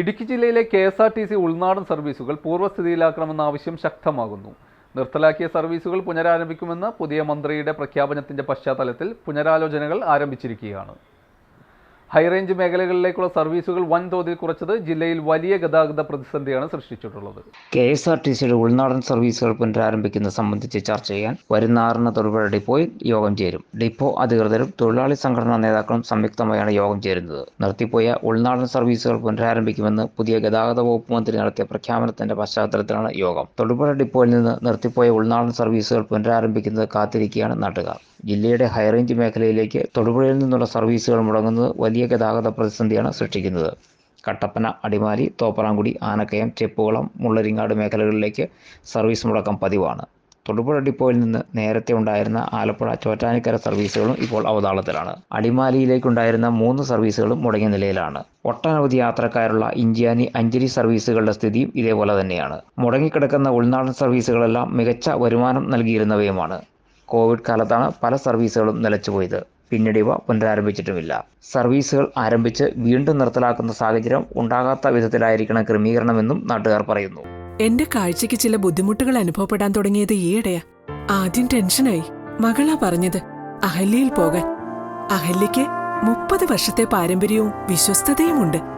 ഇടുക്കി ജില്ലയിലെ K S R T C ഉൾനാടൻ സർവീസുകൾ പൂർവസ്ഥിതിയിലാക്കണമെന്ന ആവശ്യം ശക്തമാകുന്നു. നിർത്തലാക്കിയ സർവീസുകൾ പുനരാരംഭിക്കുമെന്ന പുതിയ മന്ത്രിയുടെ പ്രഖ്യാപനത്തിന്റെ പശ്ചാത്തലത്തിൽ പുനരാലോചനകൾ ആരംഭിച്ചിരിക്കുകയാണ്. ഹൈറേഞ്ച് മേഖലകളിലേക്കുള്ള സർവീസുകൾ വൻതോതിൽ കുറച്ചത് ജില്ലയിൽ വലിയ ഗതാഗത പ്രതിസന്ധിയാണ് സൃഷ്ടിച്ചിട്ടുള്ളത്. കെ എസ് ആർ ടി സിയുടെ ഉൾനാടൻ സർവീസുകൾ പുനരാരംഭിക്കുന്നത് സംബന്ധിച്ച് ചർച്ച ചെയ്യാൻ വരുന്ന ആറിന് ഡിപ്പോയിൽ യോഗം ചേരും. ഡിപ്പോ അധികൃതരും തൊഴിലാളി സംഘടനാ നേതാക്കളും സംയുക്തമായാണ് യോഗം ചേരുന്നത്. നിർത്തിപ്പോയ ഉൾനാടൻ സർവീസുകൾ പുനരാരംഭിക്കുമെന്ന് പുതിയ ഗതാഗത വകുപ്പ് മന്ത്രി നടത്തിയ പ്രഖ്യാപനത്തിന്റെ പശ്ചാത്തലത്തിലാണ് യോഗം. തൊടുപുഴ ഡിപ്പോയിൽ നിന്ന് നിർത്തിപ്പോയ ഉൾനാടൻ സർവീസുകൾ പുനരാരംഭിക്കുന്നത് കാത്തിരിക്കുകയാണ് നാട്ടുകാർ. ജില്ലയുടെ ഹൈറേഞ്ച് മേഖലയിലേക്ക് തൊടുപുഴയിൽ നിന്നുള്ള സർവീസുകൾ മുടങ്ങുന്നത് വലിയ ഗതാഗത പ്രതിസന്ധിയാണ് സൃഷ്ടിക്കുന്നത്. കട്ടപ്പന അടിമാലി തോപ്പറാങ്കുടി ആനക്കയം ചെപ്പുകുളം മുള്ളരിങ്ങാട് മേഖലകളിലേക്ക് സർവീസ് മുടക്കം പതിവാണ്. തൊടുപുഴ ഡിപ്പോയിൽ നിന്ന് നേരത്തെ ഉണ്ടായിരുന്ന ആലപ്പുഴ ചോറ്റാനിക്കര സർവീസുകളും ഇപ്പോൾ അവതാളത്തിലാണ്. അടിമാലിയിലേക്കുണ്ടായിരുന്ന മൂന്ന് സർവീസുകളും മുടങ്ങിയ നിലയിലാണ്. ഒട്ടനവധി യാത്രക്കാരുള്ള ഇഞ്ചിയാനി അഞ്ചരി സർവീസുകളുടെ സ്ഥിതിയും ഇതേപോലെ തന്നെയാണ്. മുടങ്ങിക്കിടക്കുന്ന ഉൾനാടൻ സർവീസുകളെല്ലാം മികച്ച വരുമാനം നൽകിയിരുന്നവയുമാണ്. കോവിഡ് കാലത്താണ് പല സർവീസുകളും നിലച്ചുപോയത് പിന്നീട് ഇവ പുനരാരംഭിച്ചിട്ടുമില്ല. സർവീസുകൾ ആരംഭിച്ച് വീണ്ടും നിർത്തലാക്കുന്ന സാഹചര്യം ഉണ്ടാകാത്ത വിധത്തിലായിരിക്കണം ക്രമീകരണമെന്നും നാട്ടുകാർ പറയുന്നു. എന്റെ കാഴ്ചയ്ക്ക് ചില ബുദ്ധിമുട്ടുകൾ അനുഭവപ്പെടാൻ തുടങ്ങിയത് ഈയിടെയാ. ആദ്യം ടെൻഷനായി. മകളാ പറഞ്ഞത് അഹല്യയിൽ പോകാൻ. അഹല്യയ്ക്ക് മുപ്പത് വർഷത്തെ പാരമ്പര്യവും വിശ്വസ്തതയുമുണ്ട്.